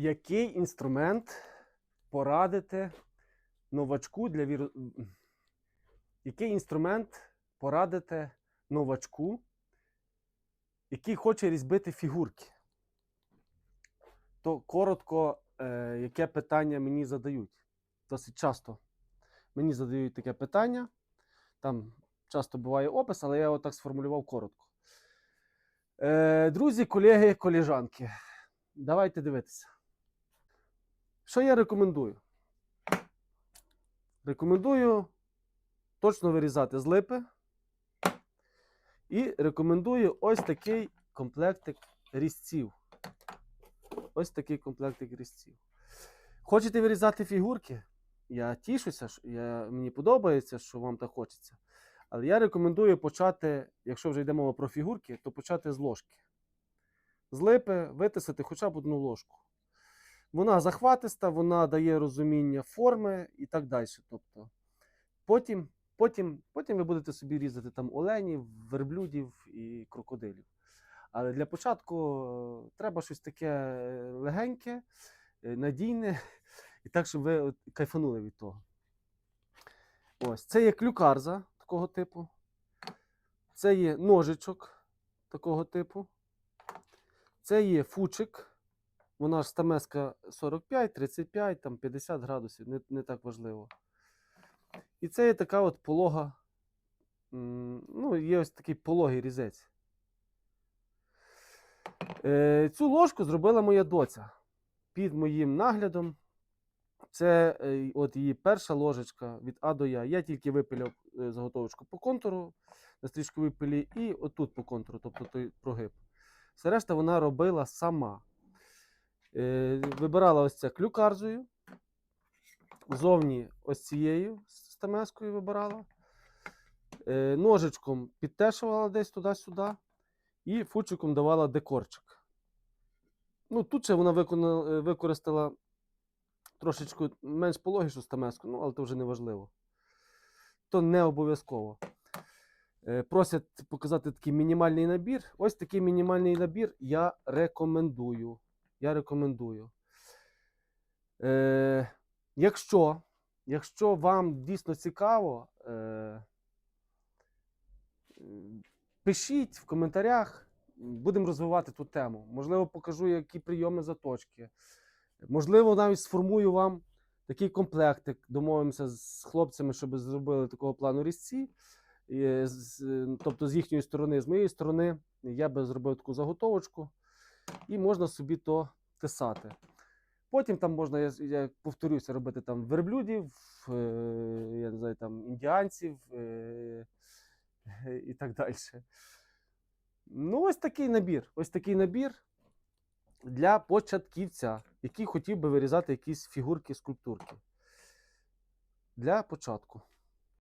Який інструмент порадити новачку для віру... Який інструмент порадити новачку, який хоче різьбити фігурки? То коротко, е, яке питання мені задають. Досить часто мені задають таке питання. Там часто буває опис, але я його так сформулював коротко. Е, друзі, колеги, коліжанки, давайте дивитися. Що я рекомендую? Рекомендую точно вирізати з липи. І рекомендую ось такий комплектик різців. Ось такий комплектик різців. Хочете вирізати фігурки? Я тішуся, я, мені подобається, що вам так хочеться. Але я рекомендую почати, якщо вже йде мова про фігурки, то почати з ложки. З липи витисати хоча б одну ложку. Вона захватиста, вона дає розуміння форми і так далі. Тобто, потім, потім, потім ви будете собі різати там оленів, верблюдів і крокодилів. Але для початку е, треба щось таке е, легеньке, е, надійне, і так, щоб ви кайфанули від того. Ось, це є клюкарза такого типу. Це є ножичок такого типу. Це є фучик. Вона ж стамеска 45, 35, там 50 градусів, не, не так важливо. І це є така от полога. Ну, є ось такий пологий різець. Е, цю ложку зробила моя доця під моїм наглядом. Це е, от її перша ложечка від А до Я. Я тільки випиляв е, заготовочку по контуру на стрічковій пилі і отут по контуру, тобто той прогиб. Все решта вона робила сама. Е, вибирала ось це клюкарзою. Зовні ось цією стамескою вибирала. Е, ножичком підтешувала десь туди-сюди. І фучиком давала декорчик. Ну, тут ще вона виконала, е, використала трошечки менш пологішу стамеску, ну, але це вже не важливо. То не обов'язково. Просять показати такий мінімальний набір. Ось такий мінімальний набір я рекомендую. Я рекомендую. Е, якщо, якщо вам дійсно цікаво, е, пишіть в коментарях, будемо розвивати ту тему. Можливо, покажу, які прийоми заточки. Можливо, навіть сформую вам такий комплектик. Домовимося з хлопцями, щоб зробили такого плану різці. Тобто, з їхньої сторони, з моєї сторони, я би зробив таку заготовочку, і можна собі то тисати. Потім там можна, я, я повторюся, робити там верблюдів, е, я не знаю, там індіанців е, і так далі. Ну, ось такий набір. Ось такий набір для початківця, який хотів би вирізати якісь фігурки, скульптурки. Для початку.